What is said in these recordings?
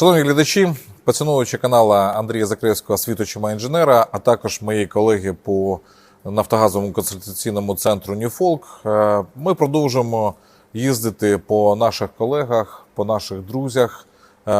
Шановні глядачі, поціновувачі каналу Андрія Закревського світочима інженера, а також мої колеги по Нафтогазовому консультаційному центру Ньюфолк, е, ми продовжуємо їздити по наших колегах, по наших друзях, е,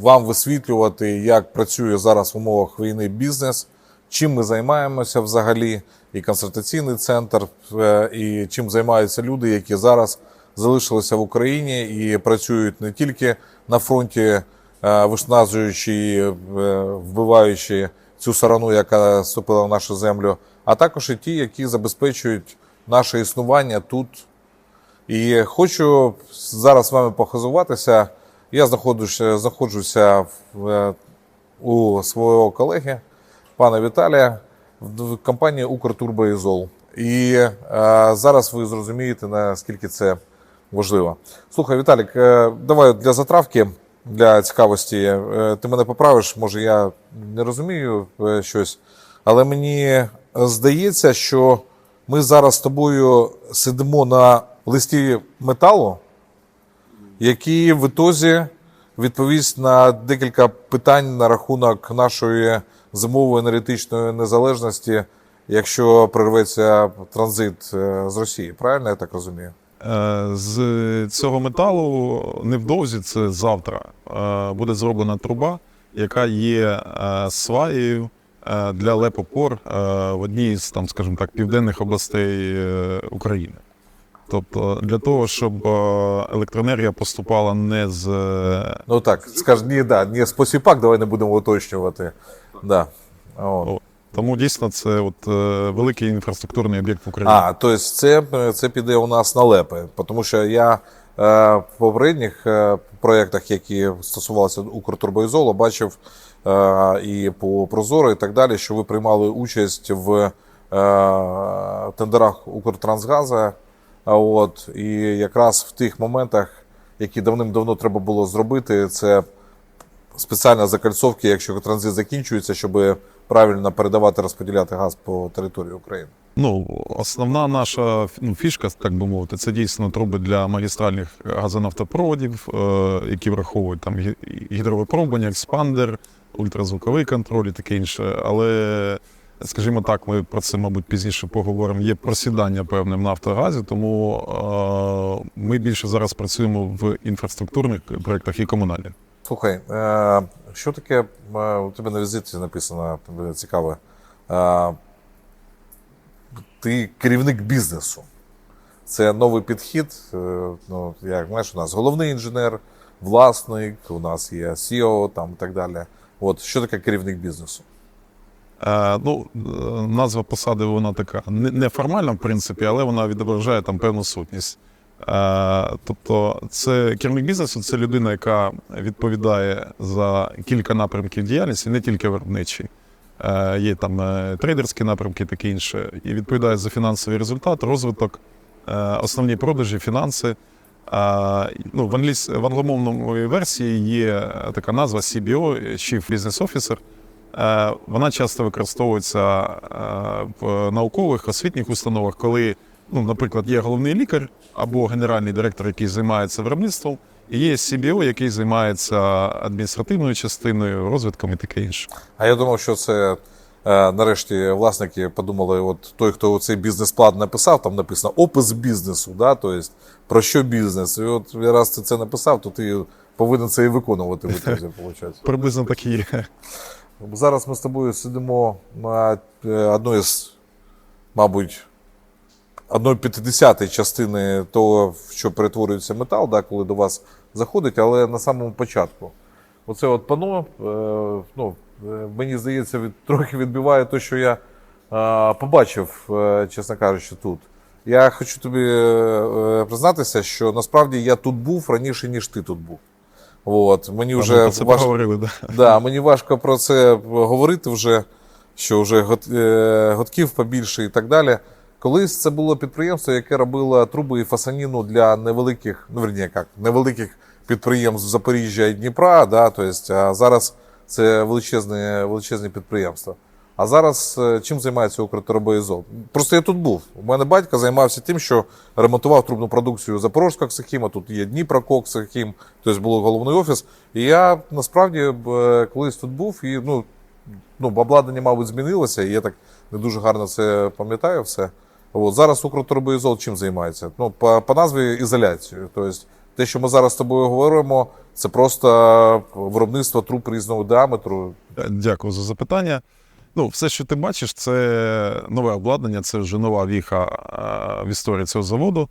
вам висвітлювати, як працює зараз в умовах війни бізнес, чим ми займаємося взагалі, і консультаційний центр, е, і чим займаються люди, які зараз залишилися в Україні і працюють не тільки на фронті, е, виснажуючи, і, е, вбиваючи цю сарану, яка вступила в нашу землю, а також і ті, які забезпечують наше існування тут. І хочу зараз з вами похизуватися. Я знаходжуся, знаходжуся в, е, у свого колеги, пана Віталія, в компанії Укртурбоізол. І е, зараз ви зрозумієте, наскільки це важливо. Слухай, Віталік, е, давай для затравки, для цікавості. е, ти мене поправиш, може я не розумію е, щось, але мені здається, що ми зараз з тобою сидимо на листі металу, який в ітозі відповість на декілька питань на рахунок нашої зимової енергетичної незалежності, якщо прерветься транзит з Росії. Правильно я так розумію? Е, З цього металу невдовзі, це завтра, е, буде зроблена труба, яка є е, сваєю для лепопор в одній з там, скажімо так, південних областей України. Тобто для того, щоб електроенергія поступала не з Ну так, скаж, ні, да, ні, спосіпак, давай не будемо уточнювати. Да. О. Тому дійсно це от е, великий інфраструктурний об'єкт в Україні. А, тобто це, це піде у нас на лепи. Тому що я е, в попередніх е, проєктах, які стосувалися Укртурбоізолу, бачив е, і по Прозоро, і так далі, що ви приймали участь в е, тендерах Укртрансгаза. От, і якраз в тих моментах, які давним-давно треба було зробити, це спеціальні закальцовки, якщо транзит закінчується, щоб правильно передавати, розподіляти газ по території України. Ну, основна наша ну, фішка, так би мовити, це дійсно труби для магістральних газонафтопроводів, е, які враховують там гі- гідровипробування, експандер, ультразвуковий контроль і таке інше. Але, скажімо так, ми про це, мабуть, пізніше поговоримо. Є просідання певне в Нафтогазі, тому е, ми більше зараз працюємо в інфраструктурних проєктах і комунальних. Слухай, е, що таке е, у тебе на візиті написано е, цікаве? Е, ти керівник бізнесу. Це новий підхід. Ну, як знаєш, у нас головний інженер, власник, у нас є CEO там, і так далі. От, що таке керівник бізнесу? Е, ну, назва посади вона така неформальна, в принципі, але вона відображає там певну сутність. Е, тобто, це керівник бізнесу це людина, яка відповідає за кілька напрямків діяльності, не тільки виробничі. Е, є там е, трейдерські напрямки, таке інше, і відповідає за фінансовий результат, розвиток, основні продажі, фінанси. Ну, в, англійсь... в англомовному версії є така назва CBO, Chief Business Officer. Вона часто використовується в наукових освітніх установах, коли, ну, наприклад, є головний лікар або генеральний директор, який займається виробництвом, і є CBO, який займається адміністративною частиною, розвитком і таке інше. А я думав, що це е, нарешті власники подумали, от той, хто цей бізнес-план написав, там написано опис бізнесу, да? тобто про що бізнес. І от раз ти це написав, то ти повинен це і виконувати виходить. Приблизно так і є. Зараз ми з тобою сидимо на е, одної з, мабуть, одної п'ятидесятої частини того, в що перетворюється метал, да, коли до вас заходить, але на самому початку. Оце от пано, е, ну, е, мені здається, від, трохи відбиває те, що я е, побачив, чесно кажучи, тут. Я хочу тобі признатися, що насправді я тут був раніше, ніж ти тут був. От, мені вже це важ- поговорили, да. Да, мені важко про це говорити вже, що вже е, готків побільше і так далі. Колись це було підприємство, яке робило труби і фасаніну для невеликих, ну верні, як, невеликих підприємств Запоріжжя і Дніпра, да, то есть, а зараз це величезне, величезне підприємство. А зараз е, чим займається Укртеробоїзол? Просто я тут був. У мене батько займався тим, що ремонтував трубну продукцію Запорожського Ксахіма, тут є Дніпро Ксахім, тобто був головний офіс. І я насправді е, колись тут був і ну, ну, обладнання, мабуть, змінилося, і я так не дуже гарно це пам'ятаю все. От, зараз Укрторбоізол чим займається? Ну, по, по назві ізоляцією. Тобто, те, що ми зараз з тобою говоримо, це просто виробництво труб різного діаметру. Е, Дякую за запитання. Ну, все, що ти бачиш, це нове обладнання, це вже нова віха в історії цього заводу.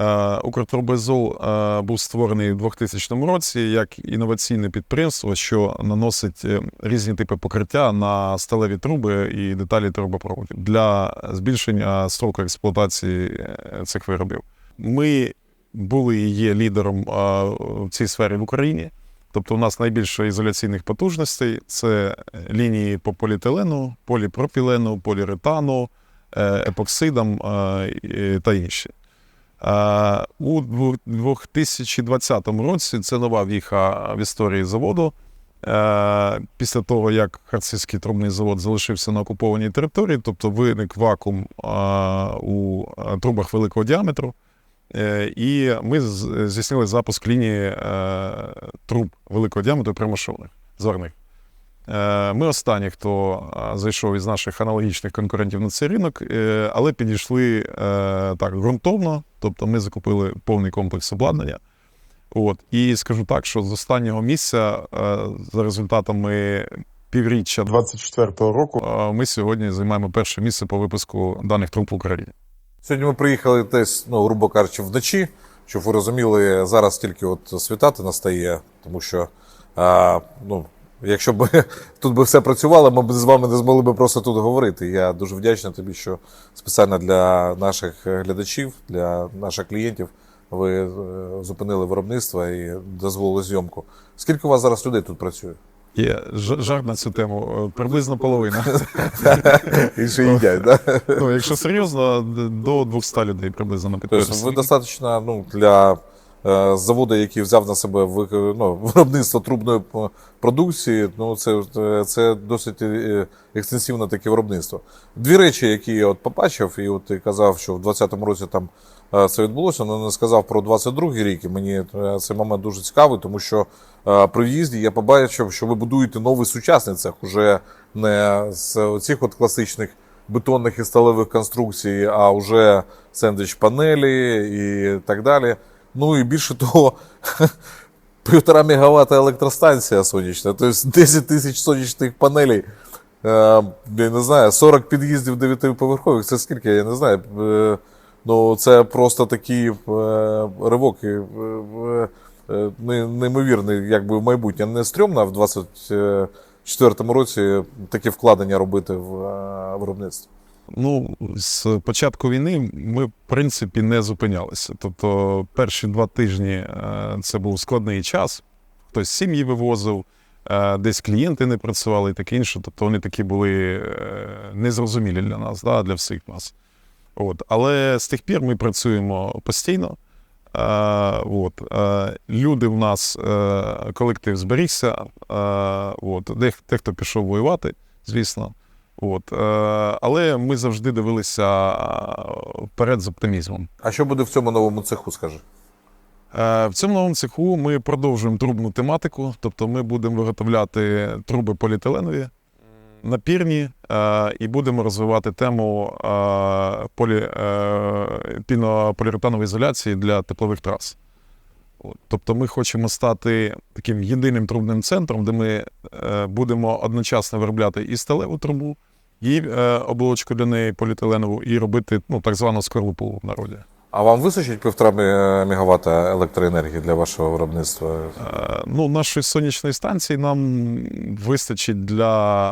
Е, Укртрубезол е, був створений у 2000 році як інноваційне підприємство, що наносить е, різні типи покриття на сталеві труби і деталі трубопроводів для збільшення строку експлуатації цих виробів. Ми були і є лідером в цій сфері в Україні. Тобто, у нас найбільше ізоляційних потужностей це лінії по поліетилену, поліпропілену, поліуретану, е, епоксидам та інші. Е, У 2020 році це нова віха в історії заводу. Е, Після того, як Харцизький трубний завод залишився на окупованій території, тобто виник вакуум е, у трубах великого діаметру. І ми здійснили запуск лінії труб великого діаметру примашованих зварних. Е, Ми останні, хто е, зайшов із наших аналогічних конкурентів на цей ринок, е, але підійшли так ґрунтовно, тобто ми закупили повний комплекс обладнання. От. І скажу так, що з останнього місця, за результатами півріччя 24-го року, ми сьогодні займаємо перше місце по випуску даних труб в Україні. Сьогодні ми приїхали десь, ну, грубо кажучи, вночі, щоб ви розуміли, зараз тільки от світати настає, тому що а, ну, якщо б тут би все працювало, ми б з вами не змогли б просто тут говорити. Я дуже вдячний тобі, що спеціально для наших глядачів, для наших клієнтів ви е, зупинили виробництво і дозволили зйомку. Скільки у вас зараз людей тут працює? Є ж- жарт на цю тему, е, приблизно половина. І ще їдять, так? Ну, якщо серйозно, до 200 людей приблизно на Тобто ви достатньо ну, для е, заводу, який взяв на себе ну, виробництво трубної продукції, ну, це, е, це досить е, екстенсивне таке виробництво. Дві речі, які я от побачив, і от ти казав, що в 2020 році там це відбулося, але не сказав про 22-й рік, і мені цей момент дуже цікавий, тому що при в'їзді я побачив, що ви будуєте новий сучасний цех, уже не з цих от класичних бетонних і сталевих конструкцій, а вже сендвіч панелі і так далі. Ну і більше того, півтора мегаватта електростанція сонячна, тобто 10 тисяч сонячних панелей. Е, я не знаю, 40 під'їздів дев'ятиповерхових, це скільки, я не знаю. Е, ну, це просто такий е, ривок не- неймовірний, якби в майбутнє. Не стрьомно в 24-му році таке вкладення робити в виробництво. Ну, з початку війни ми, в принципі, не зупинялися. Тобто, перші два тижні е, це був складний час. Хтось сім'ї вивозив, е, десь клієнти не працювали і таке інше. Тобто вони такі були е, незрозумілі для нас, да, для всіх нас. От. Але з тих пір ми працюємо постійно. Е, от. Е, люди в нас, колектив зберігся. Е, от. Дех- Дехто пішов воювати, звісно. От. Е, але ми завжди дивилися е, вперед з оптимізмом. А що буде в цьому новому цеху, скажи? Е, В цьому новому цеху ми продовжуємо трубну тематику, тобто ми будемо виготовляти труби поліетиленові, напірні, і будемо розвивати тему полі, пінополіуретанової ізоляції для теплових трас. Тобто ми хочемо стати таким єдиним трубним центром, де ми будемо одночасно виробляти і сталеву трубу, і е, оболочку для неї поліетиленову, і робити ну, так звану скорлупу в народі. А вам вистачить півтора ме- мегаватта електроенергії для вашого виробництва? Е, Ну, нашої сонячної станції нам вистачить для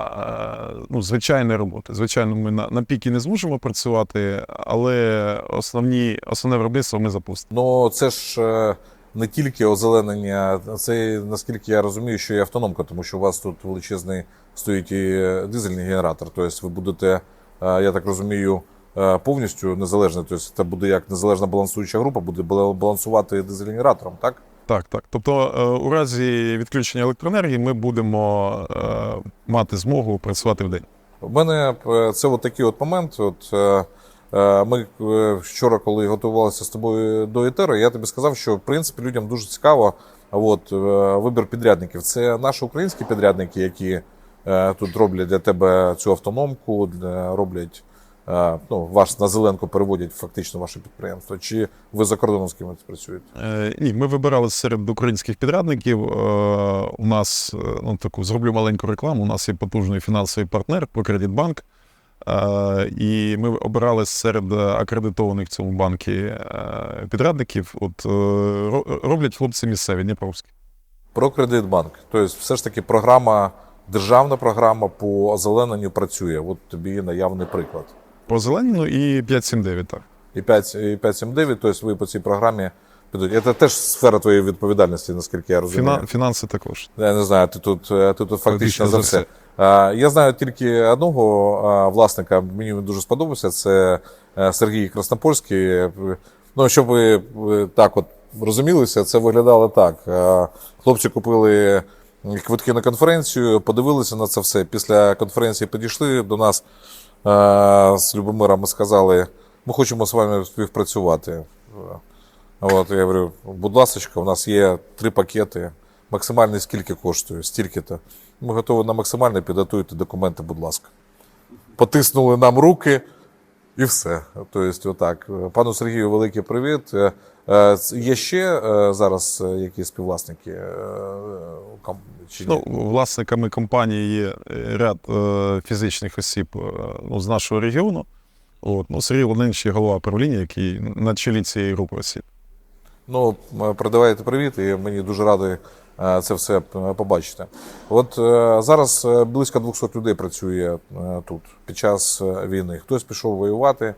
е, ну, звичайної роботи. Звичайно, ми на, на піки не зможемо працювати, але основні, основне виробництво ми запустимо. Ну це ж е, не тільки озеленення, це наскільки я розумію, що і автономка, тому що у вас тут величезний стоїть і дизельний генератор. Тобто ви будете, е, я так розумію, е, повністю незалежний. Тобто це буде як незалежна балансуюча група, буде балансувати дизельним генератором, так? Так, так. Тобто, е, у разі відключення електроенергії ми будемо е, мати змогу працювати в день. У мене е, це от такий от момент. От, е, е, ми е, вчора, коли готувалися з тобою до етера, я тобі сказав, що в принципі людям дуже цікаво от, е, вибір підрядників. Це наші українські підрядники, які е, тут роблять для тебе цю автономку, роблять. е, Ну, вас на зеленку переводять фактично ваше підприємство. Чи ви за кордоном з кимось працюєте? Е, Ні, ми вибирали серед українських підрядників. Е, У нас е, ну таку зроблю маленьку рекламу. У нас є потужний фінансовий партнер Покредитбанк. Е, І ми обирали серед акредитованих в цьому банку е, підрядників. От е, роблять хлопці місцеві, Дніпровські. Про Кредитбанк. Тобто, все ж таки, програма, державна програма по озелененню працює. От тобі наявний приклад. По Зеленіну і 579, так. І 5, і 579, тобто ви по цій програмі підуть. Це теж сфера твоєї відповідальності, наскільки я розумію. Фіна, фінанси також. Я не знаю, ти тут, ти тут фактично Фактично за все. Я знаю тільки одного власника, мені він дуже сподобався. Це е, Сергій Краснопольський. Ну, щоб ви так от розумілися, це виглядало так. Хлопці купили квитки на конференцію, подивилися на це все. Після конференції підійшли до нас з Любомиром і сказали: ми хочемо з вами співпрацювати. От, я говорю, будь ласка, у нас є три пакети. Максимальний скільки коштує? Стільки-то. Ми готові на максимальний, підготуйте документи, будь ласка. Потиснули нам руки і все. Тобто, отак. Пану Сергію, великий привіт. Е, е, Є ще е, зараз якісь співвласники? Чи? Ну, власниками компанії є ряд фізичних осіб ну, з нашого регіону. От, ну, Сергій Володимирович є голова правління, який на чолі цієї групи осіб. Ну, передавайте привіт, і мені дуже радий це все е, побачити. От е, зараз е, близько 200 людей працює е, тут під час е, війни. Хтось пішов воювати.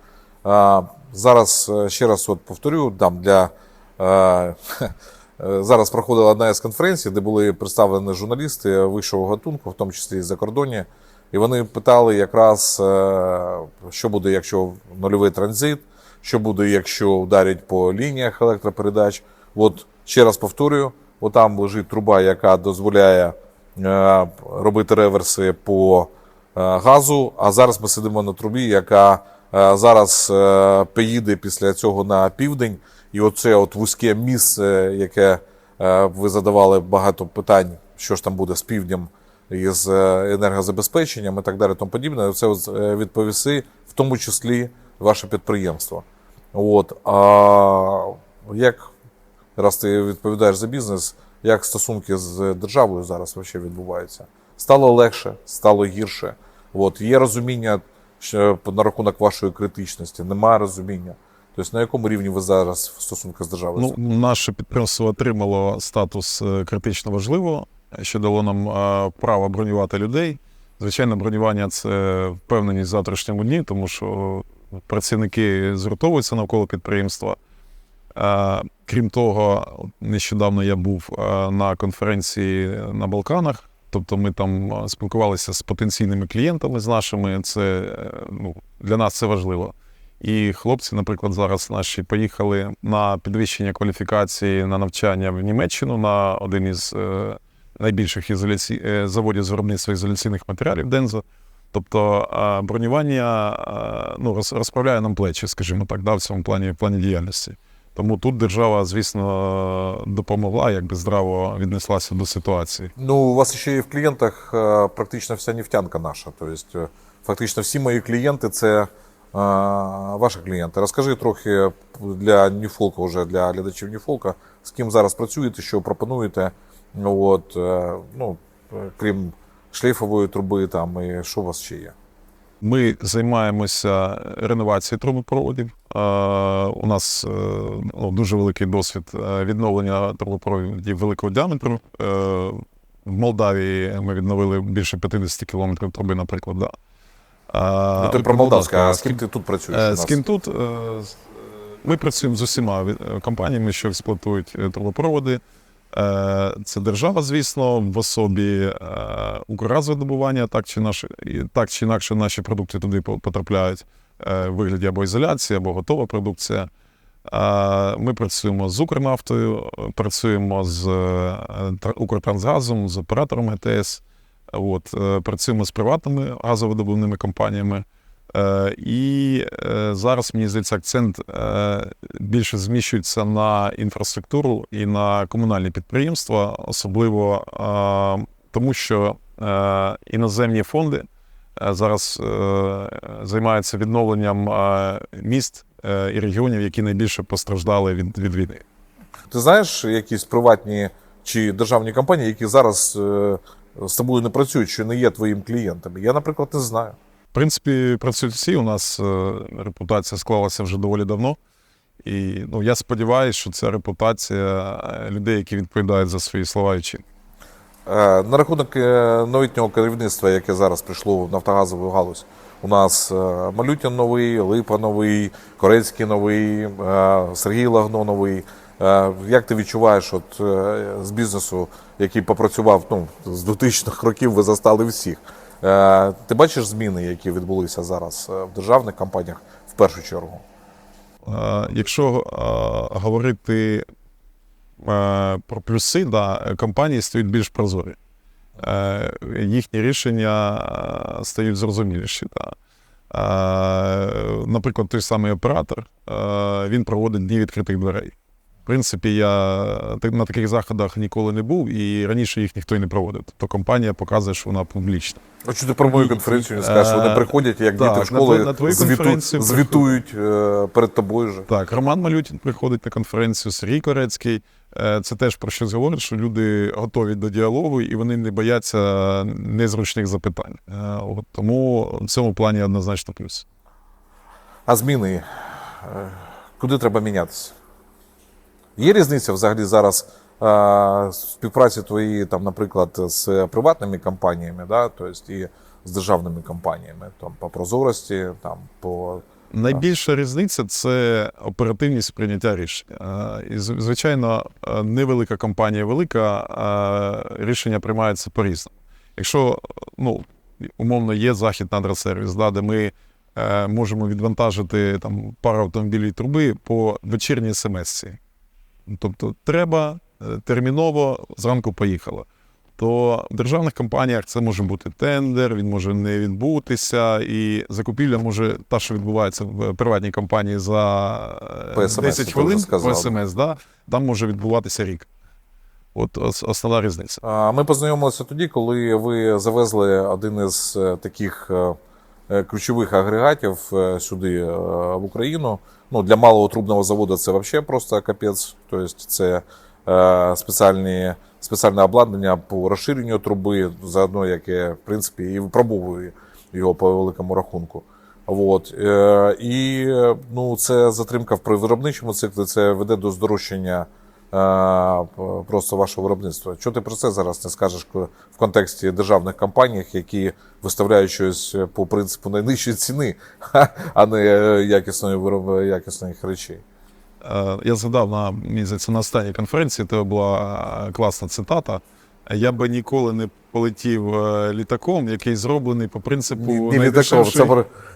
Зараз е, ще раз от повторю, дам для. е, е, Зараз проходила одна із конференцій, де були представлені журналісти вищого гатунку, в тому числі і за кордоні. І вони питали якраз, е, що буде, якщо нульовий транзит, що буде, якщо вдарять по лініях електропередач. От ще раз повторюю: отам лежить труба, яка дозволяє е, робити реверси по е, газу. А зараз ми сидимо на трубі, яка е, зараз поїде після цього на південь. І оце от вузьке місце, яке ви задавали багато питань, що ж там буде з півднем із енергозабезпеченням і так далі, тому подібне. Це от, відповіси, в тому числі ваше підприємство. От, а як раз ти відповідаєш за бізнес, як стосунки з державою зараз вообще відбуваються? Стало легше, стало гірше. От, є розуміння що на рахунок вашої критичності, немає розуміння. Тобто на якому рівні ви зараз в стосунках з державою? Ну, наше підприємство отримало статус е, критично важливого, що дало нам е, право бронювати людей. Звичайно, бронювання це впевненість в завтрашньому дні, тому що працівники згуртовуються навколо підприємства. Е, Крім того, нещодавно я був е, на конференції на Балканах. Тобто ми там е, спілкувалися з потенційними клієнтами з нашими. Це ну, для нас це важливо. І хлопці, наприклад, зараз наші поїхали на підвищення кваліфікації на навчання в Німеччину на один із найбільших ізоляці... заводів з виробництва ізоляційних матеріалів Дензо. Тобто бронювання ну, розправляє нам плечі, скажімо так, да, в цьому плані, в плані діяльності. Тому тут держава, звісно, допомогла, якби здраво віднеслася до ситуації. Ну, у вас ще є в клієнтах е, практично вся нефтянка наша. Тобто, е, фактично, всі мої клієнти це е, ваші клієнти. Розкажи трохи для Ньюфолка, вже для глядачів Ньюфолка, з ким зараз працюєте, що пропонуєте. Ну, От, ну, крім шлейфової труби, там, і що у вас ще є? Ми займаємося реновацією трубопроводів. Е, У нас е, ну, дуже великий досвід е, відновлення трубопроводів великого діаметру. В Молдавії ми відновили більше 50 кілометрів труби, наприклад. Да. Ну, ти про Молдавську, а з ким ти тут працюєш? З ким тут? Ми працюємо з усіма компаніями, що експлуатують трубопроводи. Е, Це держава, звісно, в особі е, Укргазвидобування, так чи, наші, так чи інакше наші продукти туди по- потрапляють е, в вигляді або ізоляції, або готова продукція. Е, Ми працюємо з Укрнафтою, е, працюємо з е, Укртрансгазом, з оператором ГТС. От, е, працюємо з приватними газовидобувними компаніями. Е, І е, зараз, мені здається, акцент е, більше зміщується на інфраструктуру і на комунальні підприємства, особливо тому, що іноземні фонди зараз займаються відновленням міст і регіонів, які найбільше постраждали від, від війни. Ти знаєш якісь приватні чи державні компанії, які зараз з тобою не працюють, що не є твоїм клієнтами? Я, наприклад, не знаю. В принципі, всі. У нас е, репутація склалася вже доволі давно. І ну, я сподіваюся, що це репутація е, людей, які відповідають за свої слова і вчинки. Е, На рахунок новітнього керівництва, яке зараз прийшло в нафтогазову галузь, у нас Малютін новий, Липа новий, Корецький новий, Сергій Лагно новий. Як ти відчуваєш, от з бізнесу, який попрацював ну, з 2000-х років, ви застали всіх? Е, Ти бачиш зміни, які відбулися зараз е, в державних компаніях в першу чергу? Е, Якщо говорити про плюси, да, компанії стають більш прозорі. Їхні рішення стають зрозуміліші. Да. Наприклад, той самий оператор він проводить дні відкритих дверей. Принципі, я на таких заходах ніколи не був, і раніше їх ніхто й не проводив. Тобто компанія показує, що вона публічна. А що ти про мою конференцію не скажеш? Вони Е, приходять, як так, діти в школи, твою- на твою звіту- звітують е, перед тобою же. Так, Роман Малютін приходить на конференцію, Сергій Корецький. Е, Це теж про щось говорить, що люди готові до діалогу і вони не бояться незручних запитань. От Тому в цьому плані однозначно плюс. А зміни, куди треба мінятися? Є різниця взагалі зараз е, співпраці твоєї, там, наприклад, з приватними компаніями, да? тобто і з державними компаніями, там, по прозорості, там, по Найбільша різниця це оперативність прийняття рішень. Е, І, звичайно, е, невелика компанія велика, е, рішення приймаються по-різному. Якщо ну, умовно є захід надросервіс, да, де ми е, можемо відвантажити там, пару автомобілів труби по вечірній смс-ці. Тобто треба е, терміново зранку поїхало. То в державних компаніях це може бути тендер, він може не відбутися, і закупівля може та, що відбувається в приватній компанії за е, По SMS, 10 хвилин по смс, да, там може відбуватися рік. От ос- основна різниця. Ми познайомилися тоді, коли ви завезли один із е, таких ключових агрегатів сюди в Україну. Ну, для малого трубного заводу це взагалі просто капець. Тобто це е, спеціальні, спеціальне обладнання по розширенню труби, заодно яке, в принципі, і випробовує його по великому рахунку. От. Е, і ну, це затримка в виробничому циклі, це веде до здорожчання просто вашого виробництва. Що ти про це зараз не скажеш в контексті державних компаній, які виставляють щось по принципу найнижчої ціни, а не е, якісної вироб... якісних речей? Е, Я згадав на місяць на останній конференції, це була е, класна цитата. Я би ніколи не полетів е, літаком, який зроблений по принципу Ні, ні літаком.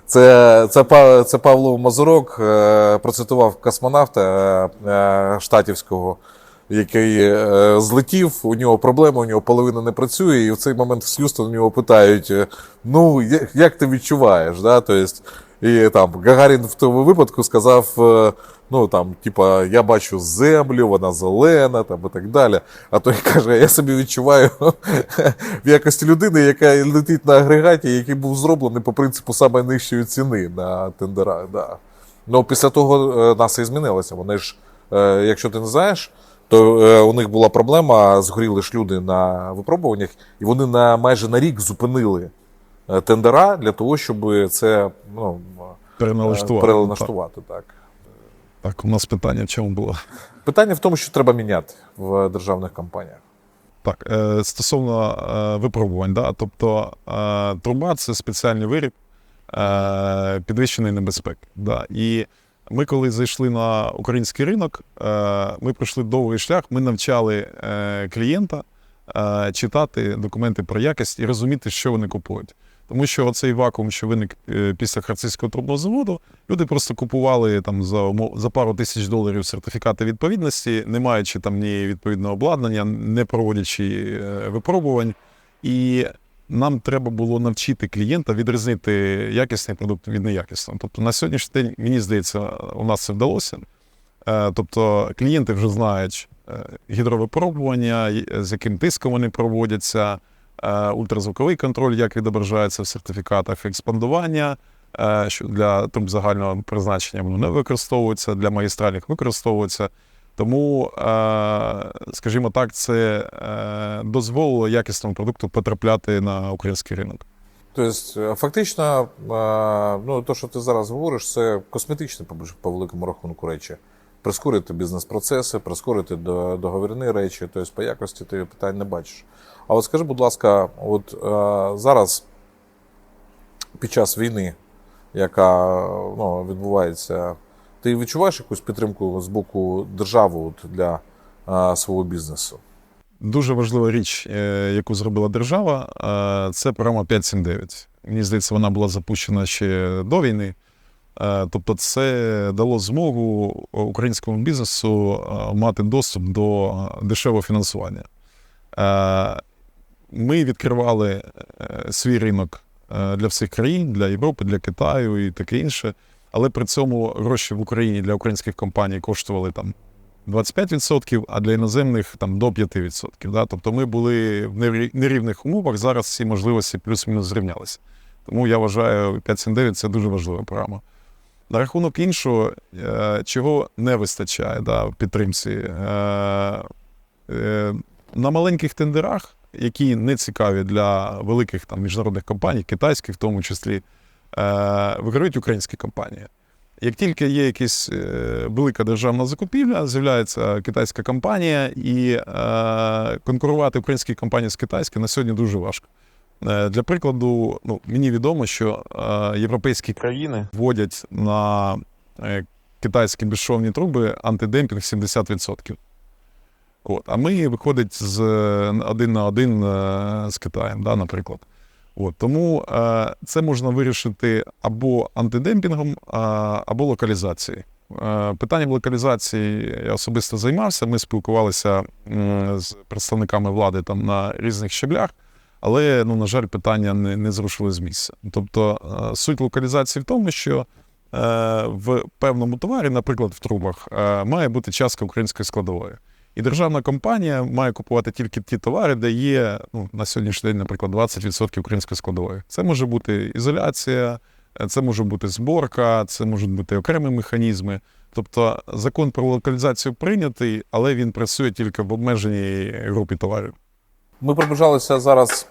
Це, це, це, це Павло Мазурок е, процитував космонавта е, штатівського, який е, злетів, у нього проблема, у нього половина не працює, і в цей момент з Х'юстон у нього питають: ну, я- як ти відчуваєш? Да? Тобто, і там Гагарін в тому випадку сказав: е, ну там, типа, я бачу землю, вона зелена, там і так далі. А той каже, я собі відчуваю в якості людини, яка летить на агрегаті, який був зроблений по принципу саме нижчої ціни на тендерах. Да. Ну, після того е, НАСА і змінилося. Вони ж, е, якщо ти не знаєш, то у них була проблема, згоріли ж люди на випробуваннях, і вони на майже на рік зупинили тендера для того, щоб це ну, переналаштувати. перелаштувати. Так. Так, у нас питання в чому було? Питання в тому, що треба міняти в державних компаніях. Так, е, стосовно е, випробувань, да, тобто е, труба це спеціальний виріб е, підвищеної небезпеки. Да. І ми, коли зайшли на український ринок, е, ми пройшли довгий шлях, ми навчали е, клієнта е, читати документи про якість і розуміти, що вони купують. Тому що оцей вакуум, що виник е, після харцизького трубного заводу, люди просто купували там за за пару тисяч доларів сертифікати відповідності, не маючи там ні відповідного обладнання, не проводячи е, випробувань. І нам треба було навчити клієнта відрізнити якісний продукт від неякісного. Тобто на сьогоднішній день, мені здається, у нас це вдалося. Е, Тобто клієнти вже знають гідровипробування, з яким тиском вони проводяться, ультразвуковий контроль, як відображається в сертифікатах, експандування, е, що для труб загального призначення воно не використовується, для магістральних використовується. Тому, е, скажімо так, це е, дозволило якісному продукту потрапляти на український ринок. Тобто, е, фактично, е, ну, те, що ти зараз говориш, це косметичні по, по великому рахунку речі. Прискорити бізнес-процеси, прискорити до- договірні речі, тобто по якості ти питань не бачиш. А от скажи, будь ласка, от е, зараз під час війни, яка ну, відбувається, ти відчуваєш якусь підтримку з боку держави от, для е, свого бізнесу? Дуже важлива річ, е, яку зробила держава, е, це програма 579. Мені здається, вона була запущена ще до війни. Е, Тобто, це дало змогу українському бізнесу е, мати доступ до дешевого фінансування. Е, Ми відкривали е, свій ринок е, для всіх країн, для Європи, для Китаю і таке інше. Але при цьому гроші в Україні для українських компаній коштували там 25%, а для іноземних там до 5%. Да? Тобто ми були в нері- нерівних умовах. Зараз ці можливості плюс-мінус зрівнялися. Тому я вважаю, 579 це дуже важлива програма. На рахунок іншого, е, чого не вистачає да, в підтримці. Е, е, на маленьких тендерах, які не цікаві для великих там, міжнародних компаній, китайських в тому числі, виграють українські компанії. Як тільки є якась велика державна закупівля, з'являється китайська компанія, і конкурувати українські компанії з китайськими на сьогодні дуже важко. Е, для прикладу, ну, мені відомо, що е, європейські країни вводять на е, китайські безшовні труби антидемпінг 70%. От. А ми виходить з один на один е, з Китаєм, да, наприклад. От, тому е, це можна вирішити або антидемпінгом, або локалізацією. Е, питанням локалізації я особисто займався. Ми спілкувалися з представниками влади там на різних щеблях, але, ну, на жаль, питання не, не зрушили з місця. Тобто е, суть локалізації в тому, що е, в певному товарі, наприклад, в трубах, е, має бути частка української складової. І державна компанія має купувати тільки ті товари, де є ну, на сьогоднішній день, наприклад, 20% української складової. Це може бути ізоляція, це може бути зборка, це можуть бути окремі механізми. Тобто закон про локалізацію прийнятий, але він працює тільки в обмеженій групі товарів. Ми пробіжалися зараз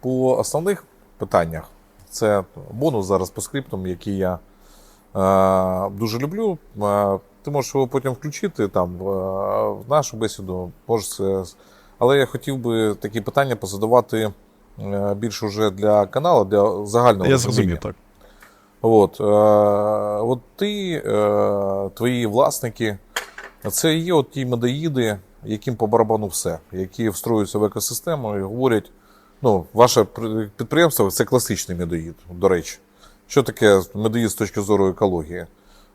по основних питаннях. Це бонус зараз по скриптам, який я е, дуже люблю. Е, ти можеш його потім включити там в, е, нашу бесіду. Можеш. Але я хотів би такі питання позадавати е, більше вже для каналу, для загального Я зрозумів так. От, е, от ти, е, твої власники, це і є от ті медоїди, яким по барабану все, які встроюються в екосистему і говорять: ну, ваше підприємство це класичний медоїд, до речі. Що таке медоїд з точки зору екології?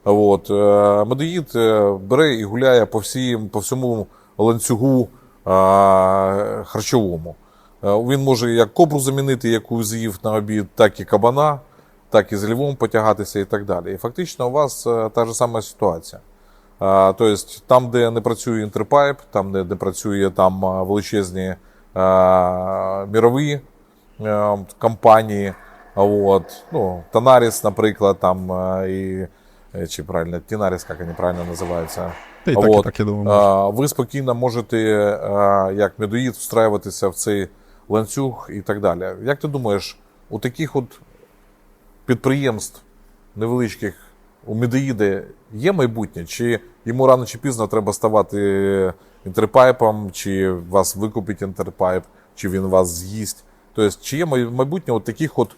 От, е, медоїд е, бере і гуляє по, всім, по всьому ланцюгу е, харчовому. Він може як кобру замінити, яку з'їв на обід, так і кабана, так і з львом потягатися і так далі. І фактично у вас та ж сама ситуація. Тобто там, де не працює інтерпайп, там, де не працює там величезні мірові е, компанії, от, ну, Тонаріс, наприклад, там, е, і, е, чи правильно, Тінаріс, як вони правильно називаються. Й так, і так, я думаю. Ви спокійно можете, як медоїд, встраюватися в цей ланцюг і так далі. Як ти думаєш, у таких от підприємств невеличких у медоїди є майбутнє? Чи йому рано чи пізно треба ставати інтерпайпом, чи вас викупить інтерпайп, чи він вас з'їсть? Тобто, чи є майбутнє от таких от,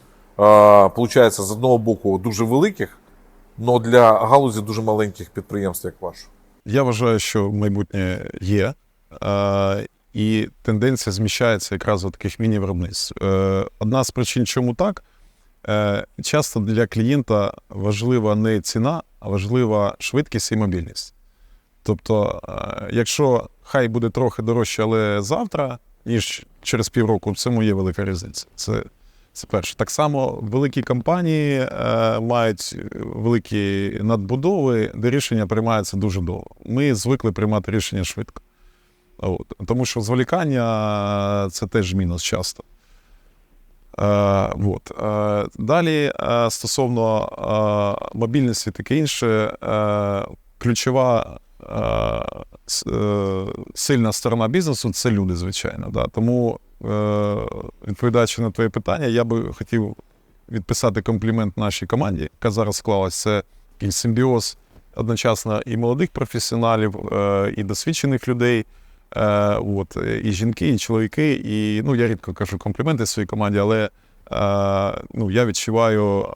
получається, з одного боку дуже великих, але для галузі дуже маленьких підприємств, як ваш? Я вважаю, що майбутнє є, і тенденція зміщається якраз у таких міні-виробництв. Е, одна з причин, чому так, е, часто для клієнта важлива не ціна, а важлива швидкість і мобільність. Тобто, е, якщо хай буде трохи дорожче, але завтра, ніж через півроку. В цьому є велика різниця. Це, це перше. Так само великі компанії е, мають великі надбудови, де рішення приймаються дуже довго. Ми звикли приймати рішення швидко. От. Тому що зволікання це теж мінус часто. Е, от. Е, далі, е, стосовно е, мобільності таке інше, е, ключова е, е, сильна сторона бізнесу це люди, звичайно. Да. Тому, е, відповідаючи на твоє питання, я би хотів відписати комплімент нашій команді, яка зараз склалась. Це симбіоз одночасно і молодих професіоналів, е, і досвідчених людей. Е, от, е, і жінки, і чоловіки. І ну, я рідко кажу компліменти своїй команді, але е, ну, я відчуваю е,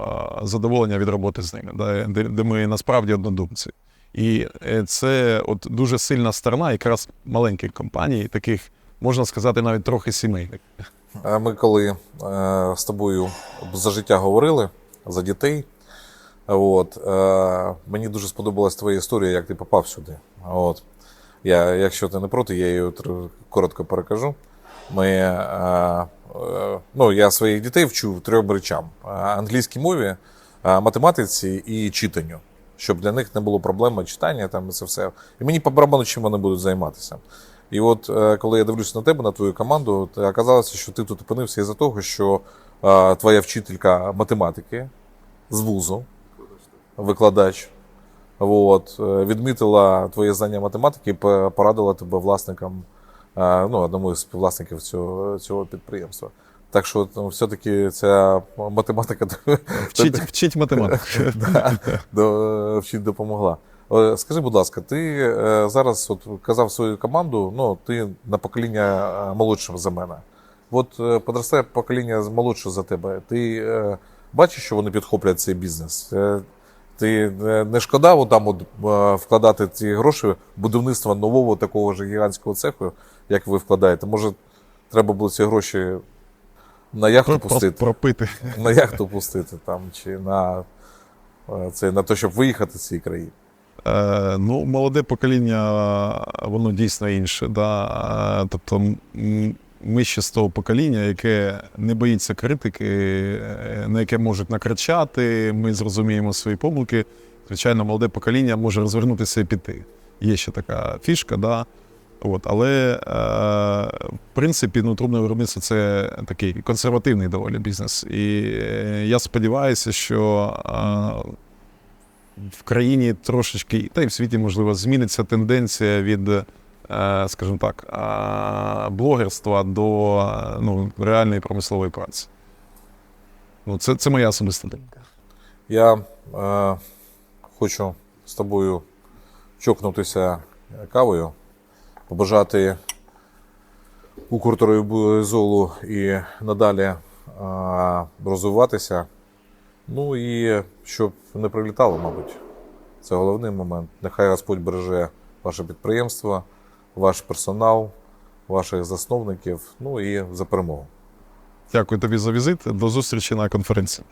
задоволення від роботи з ними, де ми насправді однодумці. І е, це от дуже сильна сторона якраз маленьких компаній, таких, можна сказати, навіть трохи сімейних. Е, Ми коли е, з тобою за життя говорили за дітей, от, мені дуже сподобалась твоя історія, як ти попав сюди. От. Я, якщо ти не проти, я її коротко перекажу. Ми, ну, я своїх дітей вчу трьом речам: англійській мові, математиці і читанню. Щоб для них не було проблеми читання там і це все. І мені по барабану, чим вони будуть займатися. І от е, коли я дивлюся на тебе, на твою команду, то оказалося, що ти тут опинився із-за того, що е, твоя вчителька математики з вузу, викладач, от, е, відмітила твоє знання математики і порадила тебе власникам, е, ну, одному із співвласників цього, цього підприємства. Так що ну, все-таки ця математика Вчить, вчить математику. да, вчить допомогла. Е, Скажи, будь ласка, ти е, зараз от казав свою команду, ну ти на покоління е, молодше за мене. От подростає покоління молодше за тебе. Ти бачиш, що вони підхоплять цей бізнес? Ти не шкода от там от, вкладати ці гроші в будівництво нового такого ж гігантського цеху, як ви вкладаєте? Може, треба було ці гроші на яхту пустити? Пропити. на яхту пустити там, чи на, е, це, на те, щоб виїхати з цієї країни. Е, ну, молоде покоління, воно дійсно інше. Да? Е, Тобто, ми ще з того покоління, яке не боїться критики, е, на яке можуть накричати, ми зрозуміємо свої помилки. Звичайно, молоде покоління може розвернутися і піти. Є ще така фішка, да? От, але е, в принципі ну, трубне виробництво це такий консервативний доволі бізнес. І е, я сподіваюся, що е, в країні трошечки, та й в світі, можливо, зміниться тенденція від, е, скажімо так, е, блогерства до е, ну, реальної промислової праці. Ну, це, це моя особиста думка. Я е, хочу з тобою чокнутися кавою, побажати Укрторгзолу і надалі розвиватися. Ну і щоб не прилітало, мабуть. Це головний момент. Нехай Господь береже ваше підприємство, ваш персонал, ваших засновників, ну і за перемогу. Дякую тобі за візит. До зустрічі на конференції.